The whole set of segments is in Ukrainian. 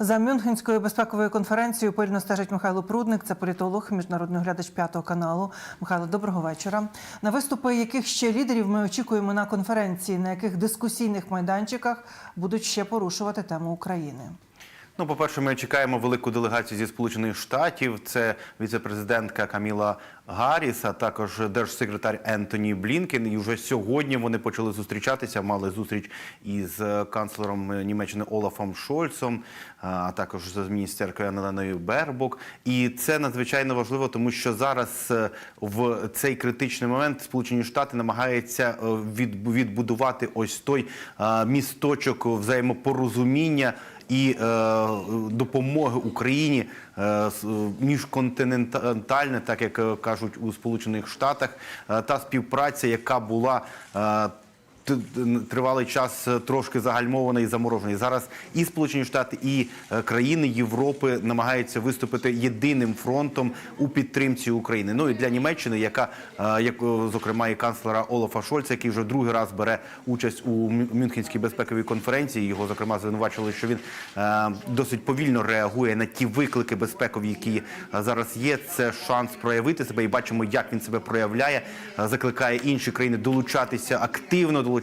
За Мюнхенською безпековою конференцією пильно стежить Михайло Прудник, це політолог, міжнародний оглядач п'ятого каналу. Михайло, доброго вечора. На виступи яких ще лідерів ми очікуємо на конференції, на яких дискусійних майданчиках будуть ще порушувати тему України. Ну, по-перше, ми чекаємо велику делегацію зі Сполучених Штатів. Це віцепрезидентка Каміла Гарріс, а також держсекретар Ентоні Блінкен. І вже сьогодні вони почали зустрічатися. Мали зустріч із е, канцлером Німеччини Олафом Шольцом, а також з міністеркою Анеленою Бербок. І це надзвичайно важливо, тому що зараз е, в цей критичний момент Сполучені Штати намагаються е, відбудувати ось той е, місточок взаємопорозуміння і е, допомоги Україні е, міжконтинентальне, так як е, кажуть у Сполучених Штатах, е, та співпраця, яка була. е, Тривалий час е, трошки загальмована і заморожена. І зараз і Сполучені Штати, і е, країни Європи намагаються виступити єдиним фронтом у підтримці України. Ну і для Німеччини, яка е, як зокрема і канцлера Олафа Шольца, який вже другий раз бере участь у Мю- Мюнхенській безпековій конференції. Його зокрема звинувачили, що він досить повільно реагує на ті виклики безпекові, які зараз є. Це шанс проявити себе, і бачимо, як він себе проявляє. Закликає інші країни долучатися активно, долучатися,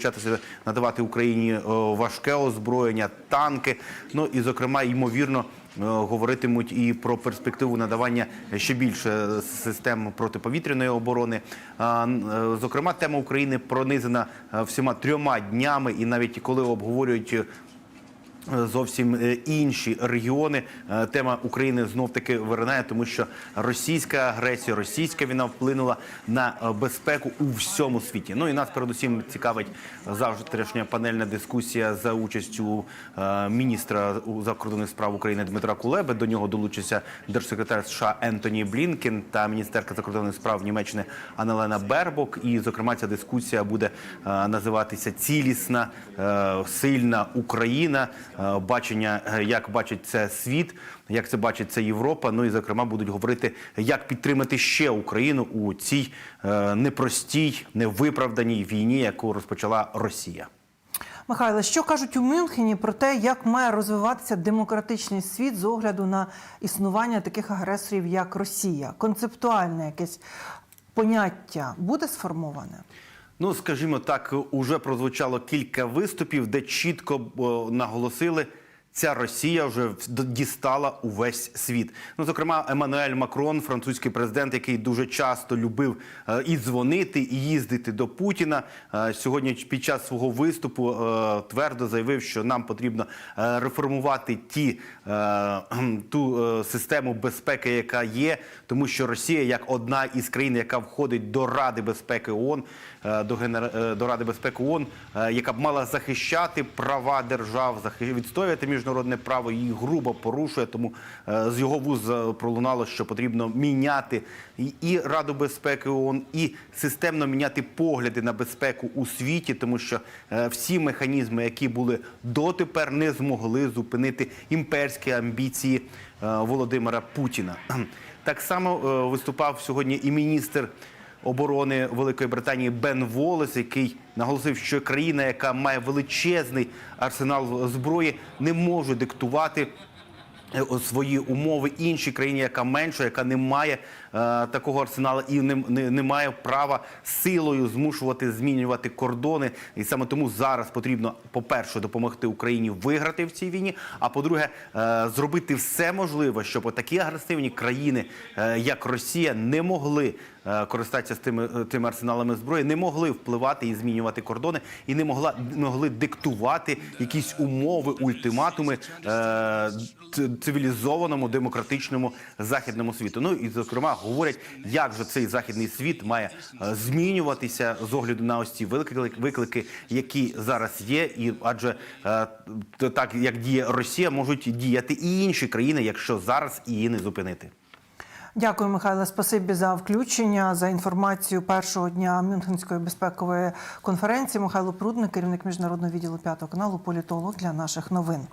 надавати Україні е, важке озброєння, танки. Ну і зокрема, ймовірно. е, Говоритимуть і про перспективу надавання ще більше систем протиповітряної оборони. Е, Зокрема, тема України пронизана всіма трьома днями, і навіть коли обговорюють зовсім е, інші регіони. Е, Тема України знов таки виринає, тому що російська агресія, російська війна вплинула на е, безпеку у всьому світі. Ну і нас передусім цікавить завтрашня панельна дискусія за участю міністра закордонних справ України Дмитра Кулеби. До нього долучився держсекретар США Ентоні Блінкен та міністерка закордонних справ Німеччини Анелена Бербок. І, зокрема, ця дискусія буде називатися Цілісна, сильна Україна. Е, Бачення, е, як бачить це світ, як це бачить це Європа. Ну і зокрема будуть говорити, як підтримати ще Україну у цій е, непростій, невиправданій війні, яку розпочала Росія. Михайло, що кажуть у Мюнхені про те, як має розвиватися демократичний світ з огляду на існування таких агресорів, як Росія? Концептуальне якесь поняття буде сформоване? Ну, скажімо так, уже прозвучало кілька виступів, де чітко наголосили. Ця Росія вже дістала увесь світ. Ну, зокрема, Еммануель Макрон, французький президент, який дуже часто любив е, і дзвонити, і їздити до Путіна. е, сьогодні під час свого виступу е, твердо заявив, що нам потрібно реформувати ті ту систему безпеки, яка є, тому що Росія, як одна із країн, яка входить до Ради безпеки ООН, до генера... е, до Ради безпеки ООН, яка б мала захищати права держав, відстоювати міжнародне право, її грубо порушує. Тому е, з його вуз е, пролунало, що потрібно міняти і- Раду безпеки ООН, і системно міняти погляди на безпеку у світі, тому що е, всі механізми, які були дотепер, не змогли зупинити імперські амбіції Володимира Путіна. Так само виступав сьогодні і міністр оборони Великої Британії Бен Волес, який наголосив, що країна, яка має величезний арсенал зброї, не може диктувати. е, Свої умови іншій країні, яка менша, яка не має е, такого арсеналу і не, не, не має права силою змушувати змінювати кордони. І саме тому зараз потрібно, по-перше, допомогти Україні виграти в цій війні. А по-друге, е, зробити все можливе, щоб такі агресивні країни, е, як Росія, не могли користатися з тими, е, тими арсеналами зброї, не могли впливати і змінювати кордони, і не могла могли диктувати якісь умови, ультиматуми е, цивілізованому демократичному західному світу. Ну і зокрема говорять, як же цей західний світ має е, змінюватися з огляду на ось ці виклики, які зараз є, і адже е, так як діє Росія, можуть діяти і інші країни, якщо зараз її не зупинити. Дякую, Михайло. Спасибі за включення за інформацію першого дня Мюнхенської безпекової конференції. Михайло Прудник, керівник міжнародного відділу п'ятого каналу, політолог для наших новин.